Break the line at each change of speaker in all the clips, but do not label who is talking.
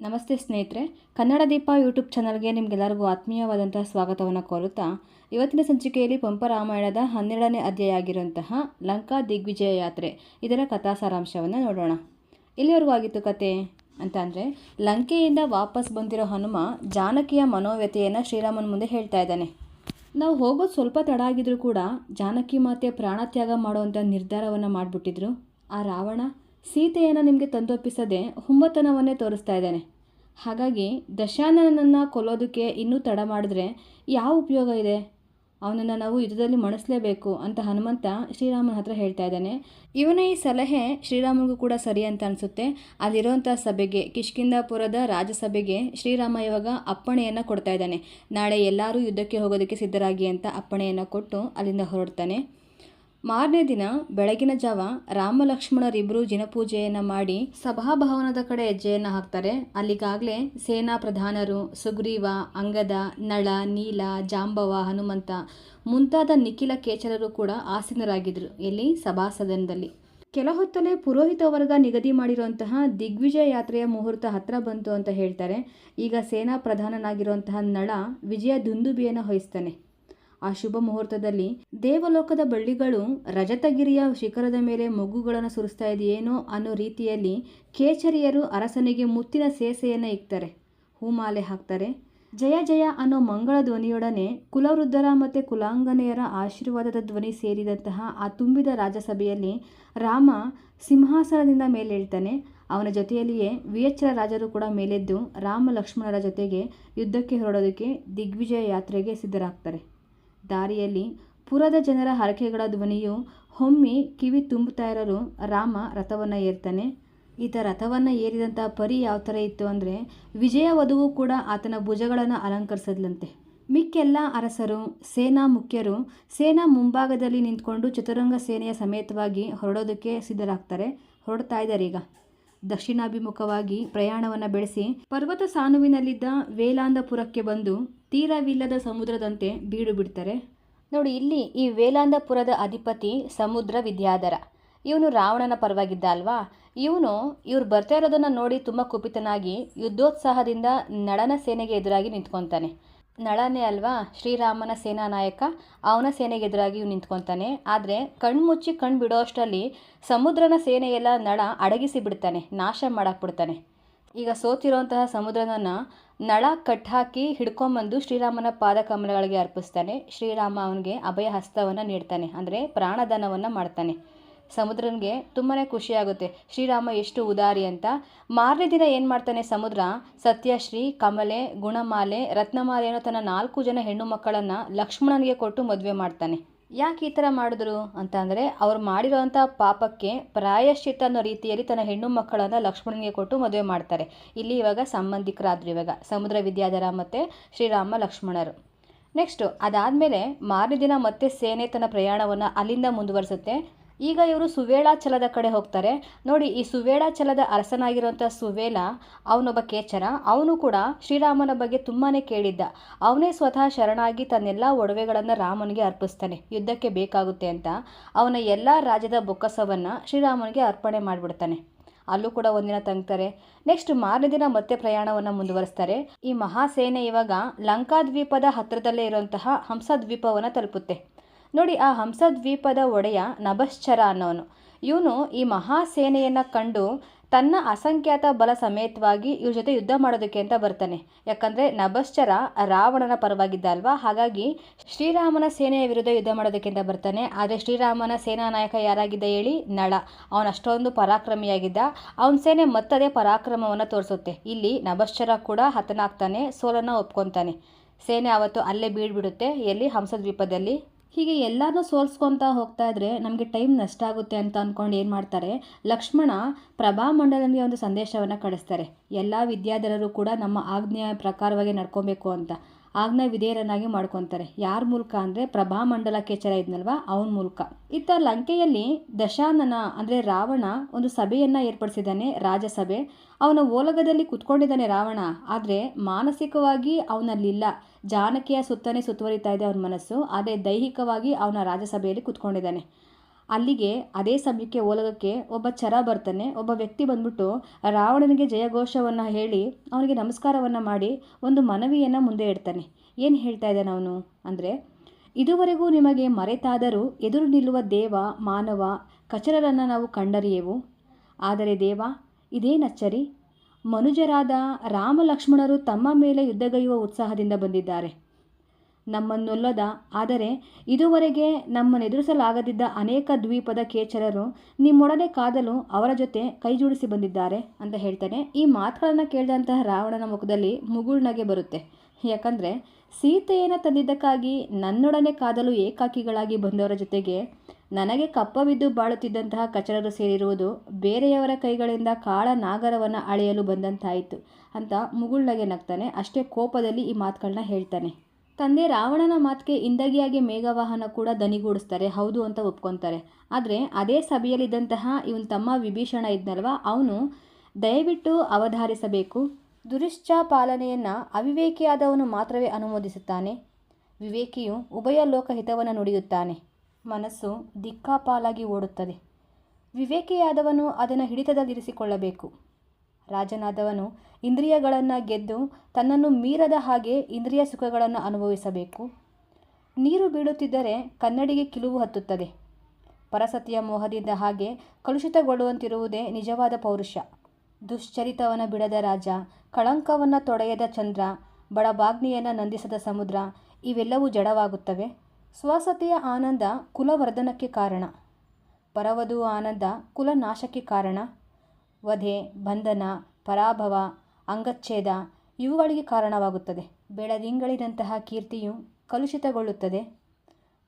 ನಮಸ್ತೆ ಸ್ನೇಹಿತರೆ, ಕನ್ನಡ ದೀಪ ಯೂಟ್ಯೂಬ್ ಚಾನಲ್ಗೆ ನಿಮಗೆಲ್ಲರಿಗೂ ಆತ್ಮೀಯವಾದಂತಹ ಸ್ವಾಗತವನ್ನು ಕೋರುತ್ತಾ, ಇವತ್ತಿನ ಸಂಚಿಕೆಯಲ್ಲಿ ಪಂಪ ರಾಮಾಯಣದ ಹನ್ನೆರಡನೇ ಅಧ್ಯಾಯ ಆಗಿರುವಂತಹ ಲಂಕಾ ದಿಗ್ವಿಜಯ ಯಾತ್ರೆ, ಇದರ ಕಥಾ ಸಾರಾಂಶವನ್ನು ನೋಡೋಣ. ಇಲ್ಲಿವರೆಗೂ ಆಗಿತ್ತು ಕತೆ ಅಂತ ಅಂದರೆ, ಲಂಕೆಯಿಂದ ವಾಪಸ್ ಬಂದಿರೋ ಹನುಮ ಜಾನಕಿಯ ಮನೋವ್ಯತೆಯನ್ನು ಶ್ರೀರಾಮನ ಮುಂದೆ ಹೇಳ್ತಾ ಇದ್ದಾನೆ. ನಾವು ಹೋಗೋದು ಸ್ವಲ್ಪ ತಡ ಆಗಿದ್ರೂ ಕೂಡ ಜಾನಕಿ ಮಾತೆ ಪ್ರಾಣತ್ಯಾಗ ಮಾಡುವಂಥ ನಿರ್ಧಾರವನ್ನು ಮಾಡಿಬಿಟ್ಟಿದ್ರು. ಆ ರಾವಣ ಸೀತೆಯನ್ನು ನಿಮಗೆ ತಂದೊಪ್ಪಿಸದೆ ಹುಮ್ಮತನವನ್ನೇ ತೋರಿಸ್ತಾ ಇದ್ದಾನೆ. ಹಾಗಾಗಿ ದಶಾನನನ್ನು ಕೊಲ್ಲೋದಕ್ಕೆ ಇನ್ನೂ ತಡ ಮಾಡಿದ್ರೆ ಯಾವ ಉಪಯೋಗ ಇದೆ? ಅವನನ್ನು ನಾವು ಯುದ್ಧದಲ್ಲಿ ಮಣಿಸಲೇಬೇಕು ಅಂತ ಹನುಮಂತ ಶ್ರೀರಾಮನ ಹತ್ರ ಹೇಳ್ತಾ ಇದ್ದಾನೆ. ಇವನ ಈ ಸಲಹೆ ಶ್ರೀರಾಮನಿಗೂ ಕೂಡ ಸರಿ ಅಂತ ಅನಿಸುತ್ತೆ. ಅಲ್ಲಿರೋವಂಥ ಸಭೆಗೆ ಕಿಷ್ಕಿಂದಾಪುರದ ರಾಜಸಭೆಗೆ ಶ್ರೀರಾಮ ಇವಾಗ ಅಪ್ಪಣೆಯನ್ನು ಕೊಡ್ತಾ ಇದ್ದಾನೆ. ನಾಳೆ ಎಲ್ಲರೂ ಯುದ್ಧಕ್ಕೆ ಹೋಗೋದಕ್ಕೆ ಸಿದ್ಧರಾಗಿ ಅಂತ ಅಪ್ಪಣೆಯನ್ನು ಕೊಟ್ಟು ಅಲ್ಲಿಂದ ಹೊರಡ್ತಾನೆ. ಮಾರನೇ ದಿನ ಬೆಳಗಿನ ಜಾವ ರಾಮ ಲಕ್ಷ್ಮಣರಿಬ್ಬರು ಜಿನಪೂಜೆಯನ್ನು ಮಾಡಿ ಸಭಾಭವನದ ಕಡೆ ಹೆಜ್ಜೆಯನ್ನು ಹಾಕ್ತಾರೆ. ಅಲ್ಲಿಗಾಗಲೇ ಸೇನಾ ಪ್ರಧಾನರು ಸುಗ್ರೀವ, ಅಂಗದ, ನಳ, ನೀಲ, ಜಾಂಬವ, ಹನುಮಂತ ಮುಂತಾದ ನಿಖಿಲ ಕೇಚರರು ಕೂಡ ಆಸೀನರಾಗಿದ್ದರು ಇಲ್ಲಿ ಸಭಾಸದನದಲ್ಲಿ ಕೆಲ ಹೊತ್ತಲ್ಲೇ ಪುರೋಹಿತ ವರ್ಗ ನಿಗದಿ ಮಾಡಿರುವಂತಹ ದಿಗ್ವಿಜಯ ಯಾತ್ರೆಯ ಮುಹೂರ್ತ ಹತ್ರ ಬಂತು ಅಂತ ಹೇಳ್ತಾರೆ. ಈಗ ಸೇನಾ ಪ್ರಧಾನನಾಗಿರುವಂತಹ ನಳ ವಿಜಯ ದುಂದುಬಿಯನ್ನು ವಹಿಸ್ತಾನೆ ಆ ಶುಭ ಮುಹೂರ್ತದಲ್ಲಿ ದೇವಲೋಕದ ಬಳ್ಳಿಗಳು ರಜತಗಿರಿಯ ಶಿಖರದ ಮೇಲೆ ಮೊಗ್ಗುಗಳನ್ನು ಸುರಿಸ್ತಾ ಇದೆಯೇನೋ ಅನ್ನೋ ರೀತಿಯಲ್ಲಿ ಕೇಚರಿಯರು ಅರಸನಿಗೆ ಮುತ್ತಿನ ಸೇಸೆಯನ್ನು ಇಕ್ತಾರೆ. ಹೂಮಾಲೆ ಹಾಕ್ತಾರೆ. ಜಯ ಜಯ ಅನ್ನೋ ಮಂಗಳ ಧ್ವನಿಯೊಡನೆ ಕುಲವೃದ್ಧರ ಮತ್ತು ಕುಲಾಂಗನೆಯರ ಆಶೀರ್ವಾದದ ಧ್ವನಿ ಸೇರಿದಂತಹ ಆ ತುಂಬಿದ ರಾಜಸಭೆಯಲ್ಲಿ ರಾಮ ಸಿಂಹಾಸನದಿಂದ ಮೇಲೇಳ್ತಾನೆ. ಅವನ ಜೊತೆಯಲ್ಲಿಯೇ ವಿಯಚ್ಚರ ರಾಜರು ಕೂಡ ಮೇಲೆದ್ದು ರಾಮ ಲಕ್ಷ್ಮಣರ ಜೊತೆಗೆ ಯುದ್ಧಕ್ಕೆ ಹೊರಡೋದಕ್ಕೆ ದಿಗ್ವಿಜಯ ಯಾತ್ರೆಗೆ ಸಿದ್ಧರಾಗ್ತಾರೆ. ದಾರಿಯಲ್ಲಿ ಪುರದ ಜನರ ಹರಕೆಗಳ ಧ್ವನಿಯು ಹೊಮ್ಮಿ ಕಿವಿ ತುಂಬುತ್ತಾ ಇರಲು ರಾಮ ರಥವನ್ನು ಏರ್ತಾನೆ. ಈತ ರಥವನ್ನು ಏರಿದಂಥ ಪರಿ ಯಾವ ಥರ ಇತ್ತು ಅಂದರೆ ವಿಜಯ ವಧುವು ಕೂಡ ಆತನ ಭುಜಗಳನ್ನು ಅಲಂಕರಿಸದ್ಲಂತೆ. ಮಿಕ್ಕೆಲ್ಲ ಅರಸರು, ಸೇನಾ ಮುಖ್ಯರು, ಸೇನಾ ಮುಂಭಾಗದಲ್ಲಿ ನಿಂತ್ಕೊಂಡು ಚತುರಂಗ ಸೇನೆಯ ಸಮೇತವಾಗಿ ಹೊರಡೋದಕ್ಕೆ ಸಿದ್ಧರಾಗ್ತಾರೆ. ಹೊರಡ್ತಾ ಇದ್ದಾರೆ ಈಗ. ದಕ್ಷಿಣಾಭಿಮುಖವಾಗಿ ಪ್ರಯಾಣವನ್ನು ಬೆಳೆಸಿ ಪರ್ವತ ಸಾನುವಿನಲ್ಲಿದ್ದ ವೇಲಾಂದಪುರಕ್ಕೆ ಬಂದು ತೀರವಿಲ್ಲದ ಸಮುದ್ರದಂತೆ ಬೀಡು ಬಿಡ್ತಾರೆ. ನೋಡಿ, ಇಲ್ಲಿ ಈ ವೇಲಾಂದಪುರದ ಅಧಿಪತಿ ಸಮುದ್ರ ವಿದ್ಯಾಧರ. ಇವನು ರಾವಣನ ಪರವಾಗಿದ್ದ ಅಲ್ವಾ? ಇವನು, ಇವ್ರು ಬರ್ತಾ ಇರೋದನ್ನು ನೋಡಿ ತುಂಬ ಕುಪಿತನಾಗಿ ಯುದ್ಧೋತ್ಸಾಹದಿಂದ ನಡನ ಸೇನೆಗೆ ಎದುರಾಗಿ ನಿಂತ್ಕೊತಾನೆ. ನಳನೇ ಅಲ್ವಾ? ಶ್ರೀರಾಮನ ಸೇನಾ ನಾಯಕ. ಅವನ ಸೇನೆಗೆ ಎದುರಾಗಿ ಇವ್ನು ನಿಂತ್ಕೊತಾನೆ. ಆದರೆ ಕಣ್ಮುಚ್ಚಿ ಕಣ್ಣು ಬಿಡೋ ಅಷ್ಟರಲ್ಲಿ ಸಮುದ್ರನ ಸೇನೆಯೆಲ್ಲ ನಳ ಅಡಗಿಸಿ ಬಿಡ್ತಾನೆ. ನಾಶ ಮಾಡಾಕ್ಬಿಡ್ತಾನೆ. ಈಗ ಸೋತಿರುವಂತಹ ಸಮುದ್ರನನ್ನು ನಳ ಕಟ್ಟಾಕಿ ಹಿಡ್ಕೊಂಬಂದು ಶ್ರೀರಾಮನ ಪಾದ ಕಮಲಗಳಿಗೆ ಅರ್ಪಿಸ್ತಾನೆ. ಶ್ರೀರಾಮ ಅವನಿಗೆ ಅಭಯ ಹಸ್ತವನ್ನು ನೀಡ್ತಾನೆ. ಅಂದರೆ ಪ್ರಾಣದಾನವನ್ನು ಮಾಡ್ತಾನೆ. ಸಮುದ್ರನಿಗೆ ತುಂಬಾ ಖುಷಿಯಾಗುತ್ತೆ. ಶ್ರೀರಾಮ ಎಷ್ಟು ಉದಾರಿ ಅಂತ. ಮಾರನೇ ದಿನ ಏನು ಮಾಡ್ತಾನೆ ಸಮುದ್ರ? ಸತ್ಯಶ್ರೀ ಕಮಲೆ, ಗುಣಮಾಲೆ, ರತ್ನಮಾಲೆ ಅನ್ನೋ ತನ್ನ ನಾಲ್ಕು ಜನ ಹೆಣ್ಣು ಮಕ್ಕಳನ್ನು ಲಕ್ಷ್ಮಣನಿಗೆ ಕೊಟ್ಟು ಮದುವೆ ಮಾಡ್ತಾನೆ. ಯಾಕೆ ಈ ಥರ ಮಾಡಿದ್ರು ಅಂತ ಅಂದರೆ, ಅವ್ರು ಮಾಡಿರೋವಂಥ ಪಾಪಕ್ಕೆ ಪ್ರಾಯಶ್ಚಿತ್ತ ಅನ್ನೋ ರೀತಿಯಲ್ಲಿ ತನ್ನ ಹೆಣ್ಣು ಮಕ್ಕಳನ್ನು ಲಕ್ಷ್ಮಣನಿಗೆ ಕೊಟ್ಟು ಮದುವೆ ಮಾಡ್ತಾರೆ. ಇಲ್ಲಿ ಇವಾಗ ಸಂಬಂಧಿಕರಾದ್ರು ಇವಾಗ, ಸಮುದ್ರ ವಿದ್ಯಾಧರ ಮತ್ತು ಶ್ರೀರಾಮ ಲಕ್ಷ್ಮಣರು. ನೆಕ್ಸ್ಟು, ಅದಾದಮೇಲೆ ಮಾರನೇ ದಿನ ಮತ್ತೆ ಸೇನೆ ತನ್ನ ಪ್ರಯಾಣವನ್ನು ಅಲ್ಲಿಂದ ಮುಂದುವರಿಸುತ್ತೆ. ಈಗ ಇವರು ಸುವೇಳಾಚಲದ ಕಡೆ ಹೋಗ್ತಾರೆ. ನೋಡಿ, ಈ ಸುವೇಳಾಚಲದ ಅರಸನಾಗಿರುವಂಥ ಸುವೇಲ, ಅವನೊಬ್ಬ ಕೇಚರ, ಅವನು ಕೂಡ ಶ್ರೀರಾಮನ ಬಗ್ಗೆ ತುಂಬಾ ಕೇಳಿದ್ದ. ಅವನೇ ಸ್ವತಃ ಶರಣಾಗಿ ತನ್ನೆಲ್ಲ ಒಡವೆಗಳನ್ನು ರಾಮನಿಗೆ ಅರ್ಪಿಸ್ತಾನೆ. ಯುದ್ಧಕ್ಕೆ ಬೇಕಾಗುತ್ತೆ ಅಂತ ಅವನ ಎಲ್ಲ ರಾಜ್ಯದ ಬೊಕ್ಕಸವನ್ನು ಶ್ರೀರಾಮನಿಗೆ ಅರ್ಪಣೆ ಮಾಡಿಬಿಡ್ತಾನೆ. ಅಲ್ಲೂ ಕೂಡ ಒಂದಿನ ತಂಗ್ತಾರೆ ನೆಕ್ಸ್ಟ್ ಮಾರನೇ ದಿನ ಮತ್ತೆ ಪ್ರಯಾಣವನ್ನು ಮುಂದುವರಿಸ್ತಾರೆ. ಈ ಮಹಾಸೇನೆ ಇವಾಗ ಲಂಕಾದ್ವೀಪದ ಹತ್ತಿರದಲ್ಲೇ ಇರುವಂತಹ ಹಂಸದ್ವೀಪವನ್ನು ತಲುಪುತ್ತೆ. ನೋಡಿ, ಆ ಹಂಸದ್ವೀಪದ ಒಡೆಯ ನಭಶ್ಚರ ಅನ್ನೋನು. ಇವನು ಈ ಮಹಾಸೇನೆಯನ್ನು ಕಂಡು ತನ್ನ ಅಸಂಖ್ಯಾತ ಬಲ ಸಮೇತವಾಗಿ ಇವ್ರ ಜೊತೆ ಯುದ್ಧ ಮಾಡೋದಕ್ಕೆ ಅಂತ ಬರ್ತಾನೆ. ಯಾಕಂದರೆ ನಭಶ್ಚರ ರಾವಣನ ಪರವಾಗಿದ್ದ ಅಲ್ವಾ? ಹಾಗಾಗಿ ಶ್ರೀರಾಮನ ಸೇನೆಯ ವಿರುದ್ಧ ಯುದ್ಧ ಮಾಡೋದಕ್ಕೆ ಅಂತ ಬರ್ತಾನೆ. ಆದರೆ ಶ್ರೀರಾಮನ ಸೇನಾ ನಾಯಕ ಯಾರಾಗಿದ್ದ ಹೇಳಿ? ನಳ. ಅವನು ಅಷ್ಟೊಂದು ಪರಾಕ್ರಮಿಯಾಗಿದ್ದ. ಅವನ ಸೇನೆ ಮತ್ತದೇ ಪರಾಕ್ರಮವನ್ನು ತೋರಿಸುತ್ತೆ. ಇಲ್ಲಿ ನಭಶ್ಚರ ಕೂಡ ಹತನಾಗ್ತಾನೆ, ಸೋಲನ್ನು ಒಪ್ಕೊತಾನೆ. ಸೇನೆ ಅವತ್ತು ಅಲ್ಲೇ ಬೀಳ್ಬಿಡುತ್ತೆ. ಎಲ್ಲಿ? ಹಂಸದ್ವೀಪದಲ್ಲಿ. ಹೀಗೆ ಎಲ್ಲನೂ ಸೋಲ್ಸ್ಕೊತಾ ಹೋಗ್ತಾ ಇದ್ರೆ ನಮಗೆ ಟೈಮ್ ನಷ್ಟ ಆಗುತ್ತೆ ಅಂತ ಅಂದ್ಕೊಂಡು ಏನು ಮಾಡ್ತಾರೆ? ಲಕ್ಷ್ಮಣ ಪ್ರಭಾ ಮಂಡಲನಿಗೆ ಒಂದು ಸಂದೇಶವನ್ನು ಕಳಿಸ್ತಾರೆ. ಎಲ್ಲ ವಿದ್ಯಾಧರರು ಕೂಡ ನಮ್ಮ ಆಜ್ಞೆಯ ಪ್ರಕಾರವಾಗಿ ನಡ್ಕೊಬೇಕು ಅಂತ. ಆಜ್ಞಾ ವಿಧೇಯರನ್ನಾಗಿ ಮಾಡ್ಕೊತಾರೆ. ಯಾರ ಮೂಲಕ ಅಂದರೆ ಪ್ರಭಾಮಂಡಲ ಕೇಚರ ಇದ್ನಲ್ವ? ಅವನ ಮೂಲಕ. ಇತ್ತ ಲಂಕೆಯಲ್ಲಿ ದಶಾನನ ಅಂದರೆ ರಾವಣ ಒಂದು ಸಭೆಯನ್ನು ಏರ್ಪಡಿಸಿದ್ದಾನೆ, ರಾಜಸಭೆ. ಅವನ ಓಲಗದಲ್ಲಿ ಕುತ್ಕೊಂಡಿದ್ದಾನೆ ರಾವಣ. ಆದರೆ ಮಾನಸಿಕವಾಗಿ ಅವನಲ್ಲಿಲ್ಲ. ಜಾನಕಿಯ ಸುತ್ತನೇ ಸುತ್ತುವರಿತಾ ಇದೆ ಅವನ ಮನಸ್ಸು, ಆದರೆ ದೈಹಿಕವಾಗಿ ಅವನ ರಾಜ್ಯಸಭೆಯಲ್ಲಿ ಕೂತ್ಕೊಂಡಿದ್ದಾನೆ. ಅಲ್ಲಿಗೆ ಅದೇ ಸಮಯಕ್ಕೆ ಓಲಗಕ್ಕೆ ಒಬ್ಬ ಚರ ಬರ್ತಾನೆ. ಒಬ್ಬ ವ್ಯಕ್ತಿ ಬಂದ್ಬಿಟ್ಟು ರಾವಣನಿಗೆ ಜಯಘೋಷವನ್ನು ಹೇಳಿ ಅವನಿಗೆ ನಮಸ್ಕಾರವನ್ನು ಮಾಡಿ ಒಂದು ಮನವಿಯನ್ನು ಮುಂದೆ ಇಡ್ತಾನೆ. ಏನು ಹೇಳ್ತಾ ಇದ್ದಾನೆ ಅವನು ಅಂದರೆ, ಇದುವರೆಗೂ ನಿಮಗೆ ಮರೆತಾದರೂ ಎದುರು ನಿಲ್ಲುವ ದೇವ, ಮಾನವ, ಕಚರರನ್ನು ನಾವು ಕಂಡರಿಯೆವು. ಆದರೆ ದೇವ, ಇದೇನಚ್ಚರಿ? ಮನುಜರಾದ ರಾಮ ಲಕ್ಷ್ಮಣರು ತಮ್ಮ ಮೇಲೆ ಯುದ್ಧಗೈಯುವ ಉತ್ಸಾಹದಿಂದ ಬಂದಿದ್ದಾರೆ. ನಮ್ಮನ್ನೊಲ್ಲದ, ಆದರೆ ಇದುವರೆಗೆ ನಮ್ಮನ್ನೆದುರಿಸಲಾಗದಿದ್ದ ಅನೇಕ ದ್ವೀಪದ ಕೇಚರರು ನಿಮ್ಮೊಡನೆ ಕಾದಲು ಅವರ ಜೊತೆ ಕೈಜೋಡಿಸಿ ಬಂದಿದ್ದಾರೆ ಅಂತ ಹೇಳ್ತಾನೆ. ಈ ಮಾತುಗಳನ್ನು ಕೇಳಿದಂತಹ ರಾವಣನ ಮುಖದಲ್ಲಿ ಮುಗುಳ್ನಗೆ ಬರುತ್ತೆ. ಯಾಕಂದರೆ, ಸೀತೆಯನ್ನು ತಂದಿದ್ದಕ್ಕಾಗಿ ನನ್ನೊಡನೆ ಕಾದಲು ಏಕಾಕಿಗಳಾಗಿ ಬಂದವರ ಜೊತೆಗೆ ನನಗೆ ಕಪ್ಪವಿದ್ದು ಬಾಳುತ್ತಿದ್ದಂತಹ ಕಚರರು ಸೇರಿರುವುದು ಬೇರೆಯವರ ಕೈಗಳಿಂದ ಕಾಳ ನಾಗರವನ್ನು ಅಳೆಯಲು ಬಂದಂತಾಯಿತು ಅಂತ ಮುಗುಳ್ನಗೆ ನಗ್ತಾನೆ. ಅಷ್ಟೇ ಕೋಪದಲ್ಲಿ ಈ ಮಾತುಗಳನ್ನ ಹೇಳ್ತಾನೆ. ತಂದೆ ರಾವಣನ ಮಾತಿಗೆ ಇಂದಗಿಯಾಗಿ ಮೇಘವಾಹನ ಕೂಡ ದನಿಗೂಡಿಸ್ತಾರೆ, ಹೌದು ಅಂತ ಒಪ್ಕೊತಾರೆ. ಆದರೆ ಅದೇ ಸಭೆಯಲ್ಲಿದ್ದಂತಹ ಇವನ್ ತಮ್ಮ ವಿಭೀಷಣ ಇದ್ನಲ್ವ? ಅವನು ದಯವಿಟ್ಟು ಅವಧಾರಿಸಬೇಕು. ದುರಿಶ್ಚಾ ಪಾಲನೆಯನ್ನು ಅವಿವೇಕಿಯಾದವನು ಮಾತ್ರವೇ ಅನುಮೋದಿಸುತ್ತಾನೆ. ವಿವೇಕಿಯು ಉಭಯ ಲೋಕಹಿತವನ್ನು ನುಡಿಯುತ್ತಾನೆ. ಮನಸ್ಸು ದಿಕ್ಕಾಪಾಲಾಗಿ ಓಡುತ್ತದೆ. ವಿವೇಕಿಯಾದವನು ಅದನ್ನು ಹಿಡಿತದಲ್ಲಿರಿಸಿಕೊಳ್ಳಬೇಕು. ರಾಜನಾದವನು ಇಂದ್ರಿಯಗಳನ್ನು ಗೆದ್ದು ತನ್ನನ್ನು ಮೀರದ ಹಾಗೆ ಇಂದ್ರಿಯ ಸುಖಗಳನ್ನು ಅನುಭವಿಸಬೇಕು. ನೀರು ಬೀಳುತ್ತಿದ್ದರೆ ಕನ್ನಡಿಗೆ ಕಿಲುವು ಹತ್ತುತ್ತದೆ. ಪರಸತಿಯ ಮೋಹದಿಂದ ಹಾಗೆ ಕಲುಷಿತಗೊಳ್ಳುವಂತಿರುವುದೇ ನಿಜವಾದ ಪೌರುಷ. ದುಶ್ಚರಿತವನ ಬಿಡದ ರಾಜ, ಕಳಂಕವನ್ನು ತೊಡೆಯದ ಚಂದ್ರ ಬಡಬಾಗ್ನಿಯನ್ನು ನಂದಿಸದ ಸಮುದ್ರ, ಇವೆಲ್ಲವೂ ಜಡವಾಗುತ್ತವೆ. ಸ್ವಸತೆಯ ಆನಂದ ಕುಲವರ್ಧನಕ್ಕೆ ಕಾರಣ. ಪರವಧು ಆನಂದ ಕುಲನಾಶಕ್ಕೆ ಕಾರಣ. ವಧೆ, ಬಂಧನ, ಪರಾಭವ, ಅಂಗಚ್ಛೇದ ಇವುಗಳಿಗೆ ಕಾರಣವಾಗುತ್ತದೆ. ಬೆಳದಿಂಗಳಿನಂತಹ ಕೀರ್ತಿಯು ಕಲುಷಿತಗೊಳ್ಳುತ್ತದೆ.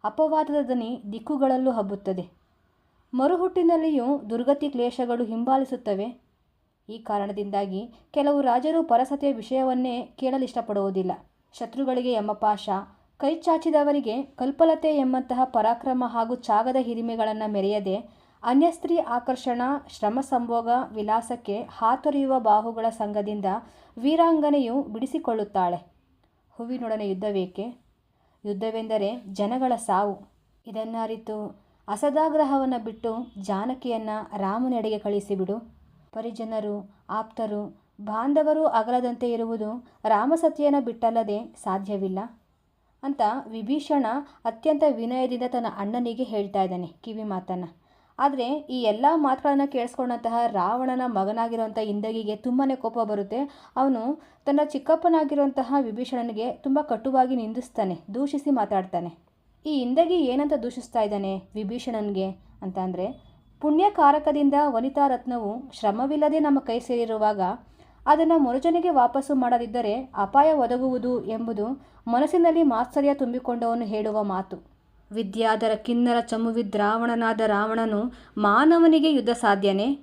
ಅಪವಾದದ ದನಿ ದಿಕ್ಕುಗಳಲ್ಲೂ ಹಬ್ಬುತ್ತದೆ. ಮರುಹುಟ್ಟಿನಲ್ಲಿಯೂ ದುರ್ಗತಿ ಕ್ಲೇಶಗಳು ಹಿಂಬಾಲಿಸುತ್ತವೆ. ಈ ಕಾರಣದಿಂದಾಗಿ ಕೆಲವು ರಾಜರು ಪರಸತೆಯ ವಿಷಯವನ್ನೇ ಕೇಳಲಿಷ್ಟಪಡುವುದಿಲ್ಲ. ಶತ್ರುಗಳಿಗೆ ಯಮಪಾಶ ಕೈ ಚಾಚಿದವರಿಗೆ ಕಲ್ಪಲತೆ ಎಂಬಂತಹ ಪರಾಕ್ರಮ ಹಾಗೂ ಚಾಗದ ಹಿರಿಮೆಗಳನ್ನು ಮೆರೆಯದೆ, ಅನ್ಯಸ್ತ್ರೀ ಆಕರ್ಷಣ, ಶ್ರಮ ಸಂಭೋಗ, ವಿಲಾಸಕ್ಕೆ ಹಾತೊರೆಯುವ ಬಾಹುಗಳ ಸಂಘದಿಂದ ವೀರಾಂಗನೆಯು ಬಿಡಿಸಿಕೊಳ್ಳುತ್ತಾಳೆ. ಹೂವಿನೊಡನೆ ಯುದ್ಧವೇಕೆ? ಯುದ್ಧವೆಂದರೆ ಜನಗಳ ಸಾವು. ಇದನ್ನರಿತು ಅಸದಾಗ್ರಹವನ್ನು ಬಿಟ್ಟು ಜಾನಕಿಯನ್ನು ರಾಮನೆಡೆಗೆ ಕಳಿಸಿಬಿಡು. ಪರಿಜನರು, ಆಪ್ತರು, ಬಾಂಧವರು ಅಗಲದಂತೆ ಇರುವುದು ರಾಮಸತಿಯನ್ನು ಬಿಟ್ಟಲ್ಲದೆ ಸಾಧ್ಯವಿಲ್ಲ. ಅಂತ ವಿಭೀಷಣ ಅತ್ಯಂತ ವಿನಯದಿಂದ ತನ್ನ ಅಣ್ಣನಿಗೆ ಹೇಳ್ತಾ ಇದ್ದಾನೆ ಕಿವಿ ಮಾತನ್ನು. ಆದರೆ ಈ ಎಲ್ಲ ಮಾತುಗಳನ್ನು ಕೇಳಿಸ್ಕೊಂಡಂತಹ ರಾವಣನ ಮಗನಾಗಿರುವಂಥ ಇಂದಗಿಗೆ ತುಂಬಾ ಕೋಪ ಬರುತ್ತೆ. ಅವನು ತನ್ನ ಚಿಕ್ಕಪ್ಪನಾಗಿರುವಂತಹ ವಿಭೀಷಣನಿಗೆ ತುಂಬ ಕಟುವಾಗಿ ನಿಂದಿಸ್ತಾನೆ, ದೂಷಿಸಿ ಮಾತಾಡ್ತಾನೆ. ಈ ಇಂದಗಿ ಏನಂತ ದೂಷಿಸ್ತಾ ಇದ್ದಾನೆ ವಿಭೀಷಣನಿಗೆ ಅಂತ ಅಂದರೆ, ಪುಣ್ಯಕಾರಕದಿಂದ ವನಿತಾ ರತ್ನವು ಶ್ರಮವಿಲ್ಲದೆ ನಮ್ಮ ಕೈ ಸೇರಿರುವಾಗ ಅದನ್ನು ಮರುಜನಿಗೆ ವಾಪಸ್ಸು ಮಾಡದಿದ್ದರೆ ಅಪಾಯ ಒದಗುವುದು ಎಂಬುದು ಮನಸ್ಸಿನಲ್ಲಿ ಮಾತ್ಸರ್ಯ ತುಂಬಿಕೊಂಡವನು ಹೇಳುವ ಮಾತು. ವಿದ್ಯಾಧರ ಕಿನ್ನರ ಚಮುವಿದ್ರಾವಣನಾದ ರಾವಣನು ಮಾನವನಿಗೆ ಯುದ್ಧ ಸಾಧ್ಯನೇ?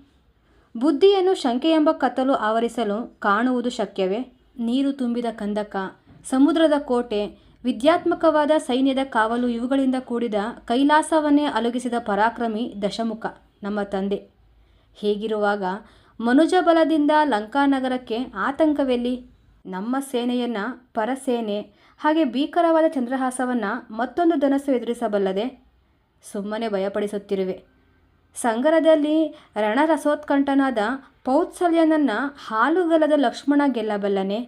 ಬುದ್ಧಿಯನ್ನು ಶಂಕೆ ಎಂಬ ಕತ್ತಲು ಆವರಿಸಲು ಕಾಣುವುದು ಶಕ್ಯವೇ? ನೀರು ತುಂಬಿದ ಕಂದಕ, ಸಮುದ್ರದ ಕೋಟೆ, ವಿದ್ಯಾತ್ಮಕವಾದ ಸೈನ್ಯದ ಕಾವಲು ಇವುಗಳಿಂದ ಕೂಡಿದ ಕೈಲಾಸವನ್ನೇ ಅಲುಗಿಸಿದ ಪರಾಕ್ರಮಿ ದಶಮುಖ, ನಮ್ಮ ತಂದೆ. ಹೀಗಿರುವಾಗ ಮನುಜ ಬಲದಿಂದ ಲಂಕಾನಗರಕ್ಕೆ ಆತಂಕವೆಲ್ಲಿ? ನಮ್ಮ ಸೇನೆಯನ್ನು, ಪರಸೇನೆ, ಹಾಗೆ ಭೀಕರವಾದ ಚಂದ್ರಹಾಸವನ್ನು ಮತ್ತೊಂದು ಧನಸ್ಸು ಎದುರಿಸಬಲ್ಲದೆ ಸುಮ್ಮನೆ ಭಯಪಡಿಸುತ್ತಿರುವೆ. ಸಂಗರದಲ್ಲಿ ರಣರಸೋತ್ಕಂಠನಾದ ಪೌತ್ಸಲ್ಯನನ್ನು ಹಾಲುಗಲದ ಲಕ್ಷ್ಮಣ ಗೆಲ್ಲಬಲ್ಲನೆ.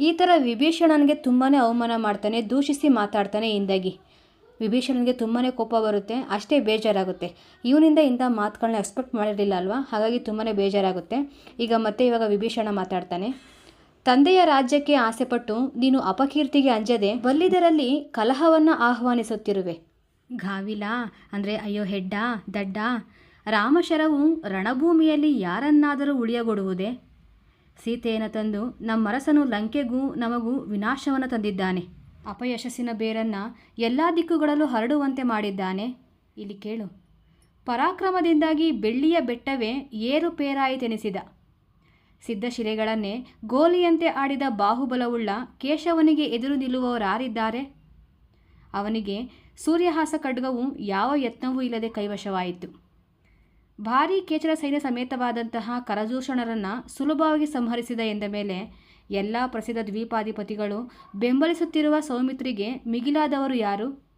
ಈ ಥರ ವಿಭೀಷಣನಿಗೆ ತುಂಬಾ ಅವಮಾನ ಮಾಡ್ತಾನೆ, ದೂಷಿಸಿ ಮಾತಾಡ್ತಾನೆ ಇಂದಾಗಿ ವಿಭೀಷಣನಿಗೆ ತುಂಬಾ ಕೋಪ ಬರುತ್ತೆ, ಅಷ್ಟೇ ಬೇಜಾರಾಗುತ್ತೆ. ಇವನಿಂದ ಇಂಥ ಮಾತುಗಳನ್ನ ಎಕ್ಸ್ಪೆಕ್ಟ್ ಮಾಡಿರಲಿಲ್ಲ ಅಲ್ವಾ? ಹಾಗಾಗಿ ತುಂಬಾ ಬೇಜಾರಾಗುತ್ತೆ. ಈಗ ಮತ್ತೆ ಇವಾಗ ವಿಭೀಷಣ ಮಾತಾಡ್ತಾನೆ, ತಂದೆಯ ರಾಜ್ಯಕ್ಕೆ ಆಸೆಪಟ್ಟು ನೀನು ಅಪಕೀರ್ತಿಗೆ ಅಂಜದೆ ಬಲ್ಲಿದರಲ್ಲಿ ಕಲಹವನ್ನು ಆಹ್ವಾನಿಸುತ್ತಿರುವೆ. ಗಾವಿಲ, ಅಂದರೆ ಅಯ್ಯೋ ಹೆಡ್ಡ, ದಡ್ಡ, ರಾಮಶರವು ರಣಭೂಮಿಯಲ್ಲಿ ಯಾರನ್ನಾದರೂ ಉಳಿಯಗೊಡುವುದೇ? ಸೀತೆಯನ್ನು ತಂದು ನಮ್ಮರಸನು ಲಂಕೆಗೂ ನಮಗೂ ವಿನಾಶವನ್ನು ತಂದಿದ್ದಾನೆ. ಅಪಯಶಸ್ಸಿನ ಬೇರನ್ನು ಎಲ್ಲ ದಿಕ್ಕುಗಳಲ್ಲೂ ಹರಡುವಂತೆ ಮಾಡಿದ್ದಾನೆ? ಇಲ್ಲಿ ಕೇಳು. ಪರಾಕ್ರಮದಿಂದಾಗಿ ಬೆಳ್ಳಿಯ ಬೆಟ್ಟವೇ ಏರುಪೇರಾಯಿತೆನಿಸಿದ. ಸಿದ್ಧಶಿಲೆಗಳನ್ನೇ ಗೋಲಿಯಂತೆ ಆಡಿದ ಬಾಹುಬಲವುಳ್ಳ ಕೇಶವನಿಗೆ ಎದುರು ನಿಲ್ಲುವವರಾರಿದ್ದಾರೆ? ಅವನಿಗೆ ಸೂರ್ಯಹಾಸ ಖಡ್ಗವು ಯಾವ ಯತ್ನವೂ ಇಲ್ಲದೆ ಕೈವಶವಾಯಿತು. ಭಾರೀ ಕೇಚರ ಸೈನ್ಯ ಸಮೇತವಾದಂತಹ ಕರಜೂಷಣರನ್ನು ಸುಲಭವಾಗಿ ಸಂಹರಿಸಿದ ಎಂದ ಮೇಲೆ ಎಲ್ಲ ಪ್ರಸಿದ್ಧ ದ್ವೀಪಾಧಿಪತಿಗಳು ಬೆಂಬಲಿಸುತ್ತಿರುವ ಸೌಮಿತ್ರಿಗೆ ಮಿಗಿಲಾದವರು ಯಾರು?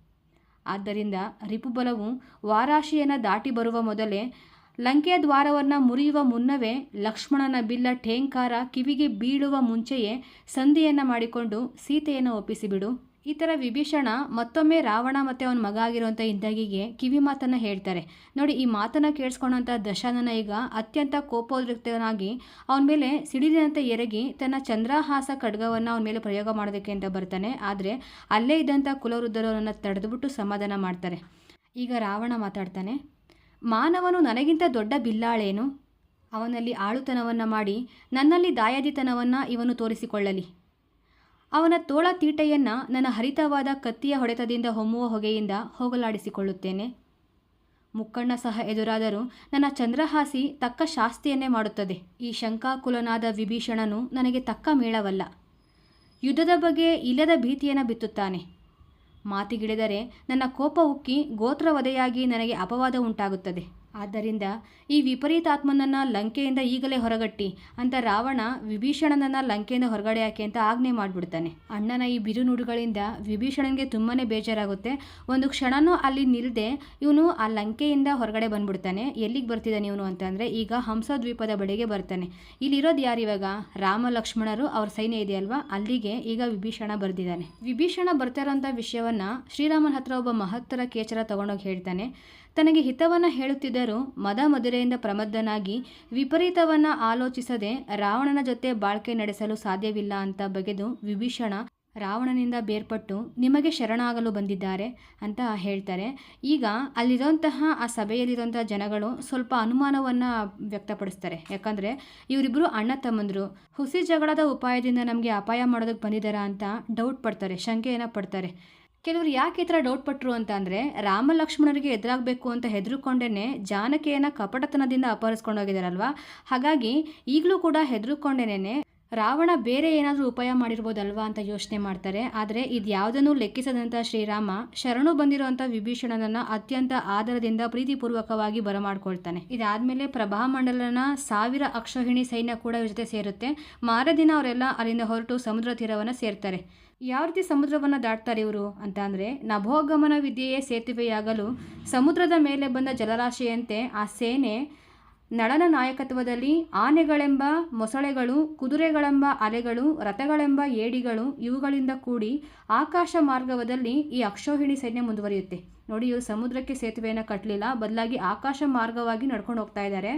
ಆದ್ದರಿಂದ ರಿಪುಬಲವು ವಾರಾಶಿಯನ್ನು ದಾಟಿ ಬರುವ ಮೊದಲೇ ಲಂಕೆಯ ದ್ವಾರವನ್ನು ಮುರಿಯುವ ಮುನ್ನವೇ ಲಕ್ಷ್ಮಣನ ಬಿಲ್ಲ ಠೇಂಕಾರ ಕಿವಿಗೆ ಬೀಳುವ ಮುಂಚೆಯೇ ಸಂಧಿಯನ್ನು ಮಾಡಿಕೊಂಡು ಸೀತೆಯನ್ನು ಒಪ್ಪಿಸಿಬಿಡು. ಈ ಥರ ವಿಭೀಷಣ ಮತ್ತೊಮ್ಮೆ ರಾವಣ ಮತ್ತು ಅವನ ಮಗ ಆಗಿರುವಂಥ ಇಂದಗಿಗೆ ಕಿವಿ ಮಾತನ್ನು ಹೇಳ್ತಾರೆ. ನೋಡಿ, ಈ ಮಾತನ್ನು ಕೇಳಿಸ್ಕೊಂಡಂಥ ದಶಾನನ ಈಗ ಅತ್ಯಂತ ಕೋಪೋದ್ರಿಕ್ತನಾಗಿ ಅವನ ಮೇಲೆ ಸಿಡಿದಿನಂತೆ ಎರಗಿ ತನ್ನ ಚಂದ್ರಹಾಸ ಖಡ್ಗವನ್ನು ಅವನ ಮೇಲೆ ಪ್ರಯೋಗ ಮಾಡೋದಕ್ಕೆ ಅಂತ ಬರ್ತಾನೆ. ಆದರೆ ಅಲ್ಲೇ ಇದ್ದಂಥ ಕುಲವೃದ್ಧರು ಅವನನ್ನು ತಡೆದುಬಿಟ್ಟು ಸಮಾಧಾನ ಮಾಡ್ತಾರೆ. ಈಗ ರಾವಣ ಮಾತಾಡ್ತಾನೆ, ಮಾನವನು ನನಗಿಂತ ದೊಡ್ಡ ಬಿಲ್ಲಾಳೇನು? ಅವನಲ್ಲಿ ಆಳುತನವನ್ನು ಮಾಡಿ ನನ್ನಲ್ಲಿ ದಾಯಾದಿತನವನ್ನು ಇವನು ತೋರಿಸಿಕೊಳ್ಳಲಿ. ಅವನ ತೋಳ ತೀಟೆಯನ್ನು ನನ್ನ ಹರಿತವಾದ ಕತ್ತಿಯ ಹೊಡೆತದಿಂದ ಹೊಮ್ಮುವ ಹೊಗೆಯಿಂದ ಹೋಗಲಾಡಿಸಿಕೊಳ್ಳುತ್ತೇನೆ. ಮುಕ್ಕಣ್ಣ ಸಹ ಎದುರಾದರೂ ನನ್ನ ಚಂದ್ರಹಾಸಿ ತಕ್ಕ ಶಾಸ್ತಿಯನ್ನೇ ಮಾಡುತ್ತದೆ. ಈ ಶಂಕಾಕುಲನಾದ ವಿಭೀಷಣನು ನನಗೆ ತಕ್ಕ ಮೇಳವಲ್ಲ. ಯುದ್ಧದ ಬಗ್ಗೆ ಇಲ್ಲದ ಭೀತಿಯನ್ನು ಬಿತ್ತುತ್ತಾನೆ. ಮಾತಿಗಿಳಿದರೆ ನನ್ನ ಕೋಪ ಉಕ್ಕಿ ಗೋತ್ರವಧೆಯಾಗಿ ನನಗೆ ಅಪವಾದ ಉಂಟಾಗುತ್ತದೆ. ಆದ್ದರಿಂದ ಈ ವಿಪರೀತಾತ್ಮನನ್ನು ಲಂಕೆಯಿಂದ ಈಗಲೇ ಹೊರಗಟ್ಟಿ ಅಂತ ರಾವಣ ವಿಭೀಷಣನನ್ನ ಲಂಕೆಯಿಂದ ಹೊರಗಡೆ ಹಾಕಿ ಅಂತ ಆಜ್ಞೆ ಮಾಡಿಬಿಡ್ತಾನೆ. ಅಣ್ಣನ ಈ ಬಿರುನುಡುಗಳಿಂದ ವಿಭೀಷಣನಿಗೆ ತುಂಬಾ ಬೇಜಾರಾಗುತ್ತೆ. ಒಂದು ಕ್ಷಣನೂ ಅಲ್ಲಿ ನಿಲ್ಲದೆ ಇವನು ಆ ಲಂಕೆಯಿಂದ ಹೊರಗಡೆ ಬಂದ್ಬಿಡ್ತಾನೆ. ಎಲ್ಲಿಗೆ ಬರ್ತಿದ್ದಾನೆ ಇವನು ಅಂತಂದರೆ ಈಗ ಹಂಸದ್ವೀಪದ ಬಳಿಗೆ ಬರ್ತಾನೆ. ಇಲ್ಲಿರೋದು ಯಾರು ಇವಾಗ? ರಾಮ, ಲಕ್ಷ್ಮಣರು ಅವ್ರ ಸೈನ್ಯ ಇದೆಯಲ್ವಾ? ಅಲ್ಲಿಗೆ ಈಗ ವಿಭೀಷಣ ಬರ್ದಿದ್ದಾನೆ. ವಿಭೀಷಣ ಬರ್ತಾ ಇರೋಂಥ ವಿಷಯವನ್ನು ಶ್ರೀರಾಮನ ಹತ್ರ ಒಬ್ಬ ಮಹತ್ತರ ಕೇಚರ ತಗೊಂಡೋಗಿ ಹೇಳ್ತಾನೆ. ತನಗೆ ಹಿತವನ್ನು ಹೇಳುತ್ತಿದ್ದರೂ ಮದ ಮದುರೆಯಿಂದ ಪ್ರಮದ್ದನಾಗಿ ವಿಪರೀತವನ್ನು ಆಲೋಚಿಸದೆ ರಾವಣನ ಜೊತೆ ಬಾಳ್ಕೆ ನಡೆಸಲು ಸಾಧ್ಯವಿಲ್ಲ ಅಂತ ಬಗೆದು ವಿಭೀಷಣ ರಾವಣನಿಂದ ಬೇರ್ಪಟ್ಟು ನಿಮಗೆ ಶರಣಾಗಲು ಬಂದಿದ್ದಾರೆ ಅಂತ ಹೇಳ್ತಾರೆ. ಈಗ ಅಲ್ಲಿರೋಂತಹ ಆ ಸಭೆಯಲ್ಲಿರುವಂತಹ ಜನಗಳು ಸ್ವಲ್ಪ ಅನುಮಾನವನ್ನು ವ್ಯಕ್ತಪಡಿಸ್ತಾರೆ. ಯಾಕಂದರೆ ಇವರಿಬ್ಬರು ಅಣ್ಣ ತಮ್ಮಂದರು. ಹುಸಿ ಜಗಳದ ಉಪಾಯದಿಂದ ನಮಗೆ ಅಪಾಯ ಮಾಡೋದಕ್ಕೆ ಬಂದಿದ್ದಾರಾ ಅಂತ ಡೌಟ್ ಪಡ್ತಾರೆ, ಶಂಕೆಯನ್ನು ಪಡ್ತಾರೆ. ಕೆಲವರು ಯಾಕೆ ಈ ಥರ ಡೌಟ್ ಪಟ್ಟರು ಅಂತ ಅಂದರೆ, ರಾಮ ಲಕ್ಷ್ಮಣರಿಗೆ ಎದುರಾಗಬೇಕು ಅಂತ ಹೆದರುಕೊಂಡೇ ಜಾನಕಿಯನ್ನು ಕಪಟತನದಿಂದ ಅಪಹರಿಸ್ಕೊಂಡೋಗಿದ್ದಾರಲ್ವಾ ಹಾಗಾಗಿ ಈಗಲೂ ಕೂಡ ಹೆದರುಕೊಂಡೇನೆ ರಾವಣ ಬೇರೆ ಏನಾದರೂ ಉಪಾಯ ಮಾಡಿರ್ಬೋದಲ್ವಾ ಅಂತ ಯೋಚನೆ ಮಾಡ್ತಾರೆ. ಆದರೆ ಇದು ಯಾವುದನ್ನು ಲೆಕ್ಕಿಸದಂಥ ಶ್ರೀರಾಮ ಶರಣು ಬಂದಿರುವಂಥ ವಿಭೀಷಣನನ್ನು ಅತ್ಯಂತ ಆದರದಿಂದ ಪ್ರೀತಿಪೂರ್ವಕವಾಗಿ ಬರಮಾಡ್ಕೊಳ್ತಾನೆ. ಇದಾದಮೇಲೆ ಪ್ರಭಾಮಂಡಲನ ಸಾವಿರ ಅಕ್ಷೋಹಿಣಿ ಸೈನ್ಯ ಕೂಡ ಇವ್ರ ಜೊತೆ ಸೇರುತ್ತೆ. ಮಾರದಿನ ಅವರೆಲ್ಲ ಅಲ್ಲಿಂದ ಹೊರಟು ಸಮುದ್ರ ತೀರವನ್ನು ಸೇರ್ತಾರೆ. ಯಾವ ರೀತಿ ಸಮುದ್ರವನ್ನು ದಾಟ್ತಾರೆ ಇವರು ಅಂತ ಅಂದರೆ ನಭೋಗಮನ ವಿದ್ಯೆಯೇ ಸೇತುವೆಯಾಗಲು ಸಮುದ್ರದ ಮೇಲೆ ಬಂದ ಜಲರಾಶಿಯಂತೆ ಆ ಸೇನೆ ನಳನ ನಾಯಕತ್ವದಲ್ಲಿ ಆನೆಗಳೆಂಬ ಮೊಸಳೆಗಳು, ಕುದುರೆಗಳೆಂಬ ಅಲೆಗಳು, ರಥಗಳೆಂಬ ಏಡಿಗಳು ಇವುಗಳಿಂದ ಕೂಡಿ ಆಕಾಶ ಮಾರ್ಗವದಲ್ಲಿ ಈ ಅಕ್ಷೋಹಿಣಿ ಸೈನ್ಯ ಮುಂದುವರಿಯುತ್ತೆ. ನೋಡಿ, ಇವರು ಸಮುದ್ರಕ್ಕೆ ಸೇತುವೆಯನ್ನು ಕಟ್ಟಲಿಲ್ಲ ಬದಲಾಗಿ ಆಕಾಶ ಮಾರ್ಗವಾಗಿ ನಡ್ಕೊಂಡು ಹೋಗ್ತಾ ಇದ್ದಾರೆ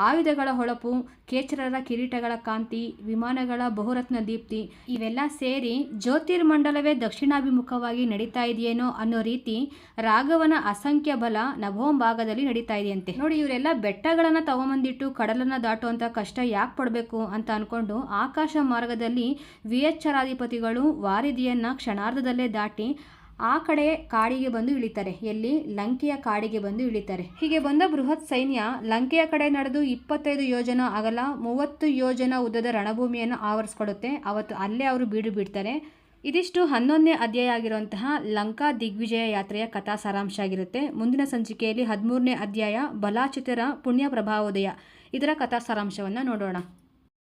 ಆಯುಧಗಳ ಹೊಳಪು, ಕೇಚರರ ಕಿರೀಟಗಳ ಕಾಂತಿ, ವಿಮಾನಗಳ ಬಹುರತ್ನ ದೀಪ್ತಿ ಇವೆಲ್ಲ ಸೇರಿ ಜ್ಯೋತಿರ್ಮಂಡಲವೇ ದಕ್ಷಿಣಾಭಿಮುಖವಾಗಿ ನಡೀತಾ ಇದೆಯೇನೋ ಅನ್ನೋ ರೀತಿ ರಾಘವನ ಅಸಂಖ್ಯ ಬಲ ನಭೋಂಭಾಗದಲ್ಲಿ ನಡೀತಾ ಇದೆಯಂತೆ. ನೋಡಿ, ಇವರೆಲ್ಲ ಬೆಟ್ಟಗಳನ್ನು ತಗೊಂಬಂದಿಟ್ಟು ಕಡಲನ್ನು ದಾಟುವಂಥ ಕಷ್ಟ ಯಾಕೆ ಪಡಬೇಕು ಅಂತ ಅಂದ್ಕೊಂಡು ಆಕಾಶ ಮಾರ್ಗದಲ್ಲಿ ವಿಯಚ್ಚರಾಧಿಪತಿಗಳು ವಾರಿದಿಯನ್ನು ಕ್ಷಣಾರ್ಧದಲ್ಲೇ ದಾಟಿ ಆ ಕಡೆ ಕಾಡಿಗೆ ಬಂದು ಇಳಿತಾರೆ. ಎಲ್ಲಿ? ಲಂಕೆಯ ಕಾಡಿಗೆ ಬಂದು ಇಳಿತಾರೆ. ಹೀಗೆ ಬಂದ ಬೃಹತ್ ಸೈನ್ಯ ಲಂಕೆಯ ಕಡೆ ನಡೆದು ಇಪ್ಪತ್ತೈದು ಯೋಜನ ಅಗಲ, ಮೂವತ್ತು ಯೋಜನ ಉದ್ದದ ರಣಭೂಮಿಯನ್ನು ಆವರಿಸ್ಕೊಡುತ್ತೆ. ಅವತ್ತು ಅಲ್ಲೇ ಅವರು ಬೀಡು ಬಿಡ್ತಾರೆ. ಇದಿಷ್ಟು ಹನ್ನೊಂದನೇ ಅಧ್ಯಾಯ ಆಗಿರುವಂತಹ ಲಂಕಾ ದಿಗ್ವಿಜಯ ಯಾತ್ರೆಯ ಕಥಾ ಸಾರಾಂಶ ಆಗಿರುತ್ತೆ. ಮುಂದಿನ ಸಂಚಿಕೆಯಲ್ಲಿ ಹದಿಮೂರನೇ ಅಧ್ಯಾಯ ಬಲಾಚಿತರ ಪುಣ್ಯ ಪ್ರಭಾವೋದಯ ಇದರ ಕಥಾ ಸಾರಾಂಶವನ್ನು ನೋಡೋಣ.